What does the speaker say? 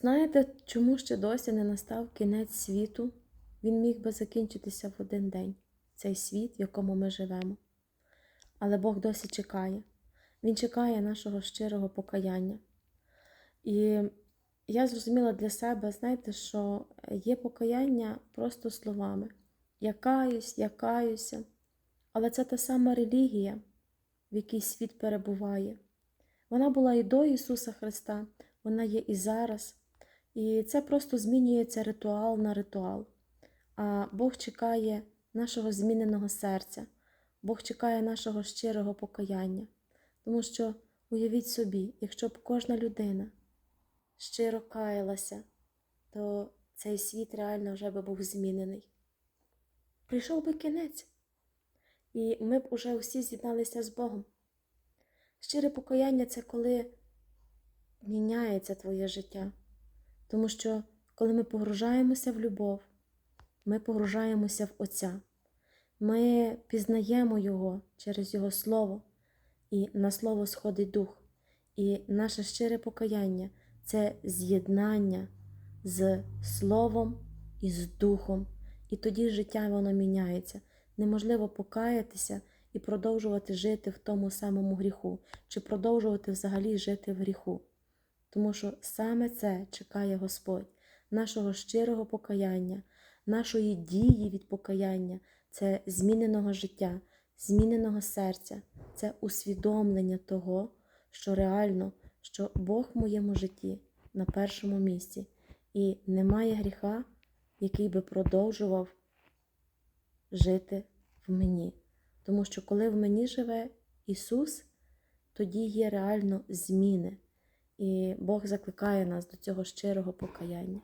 Знаєте, чому ще досі не настав кінець світу? Він міг би закінчитися в один день, цей світ, в якому ми живемо. Але Бог досі чекає. Він чекає нашого щирого покаяння. І я зрозуміла для себе, знаєте, що є покаяння просто словами. Я каюсь, я каюся. Але це та сама релігія, в якій світ перебуває. Вона була і до Ісуса Христа, вона є і зараз. І це просто змінюється ритуал на ритуал. А Бог чекає нашого зміненого серця, Бог чекає нашого щирого покаяння. Тому що, уявіть собі, якщо б кожна людина щиро каялася, то цей світ реально вже би був змінений. Прийшов би кінець, і ми б уже всі з'єдналися з Богом. Щире покаяння це коли міняється твоє життя. Тому що, коли ми погружаємося в любов, ми погружаємося в Отця, ми пізнаємо Його через Його Слово, і на Слово сходить Дух. І наше щире покаяння це з'єднання з Словом і з Духом. І тоді життя воно міняється. Неможливо покаятися і продовжувати жити в тому самому гріху, чи продовжувати взагалі жити в гріху. Тому що саме це чекає Господь, нашого щирого покаяння, нашої дії від покаяння, це зміненого життя, зміненого серця, це усвідомлення того, що реально, що Бог в моєму житті на першому місці, і немає гріха, який би продовжував жити в мені. Тому що коли в мені живе Ісус, тоді є реально зміни. І Бог закликає нас до цього щирого покаяння.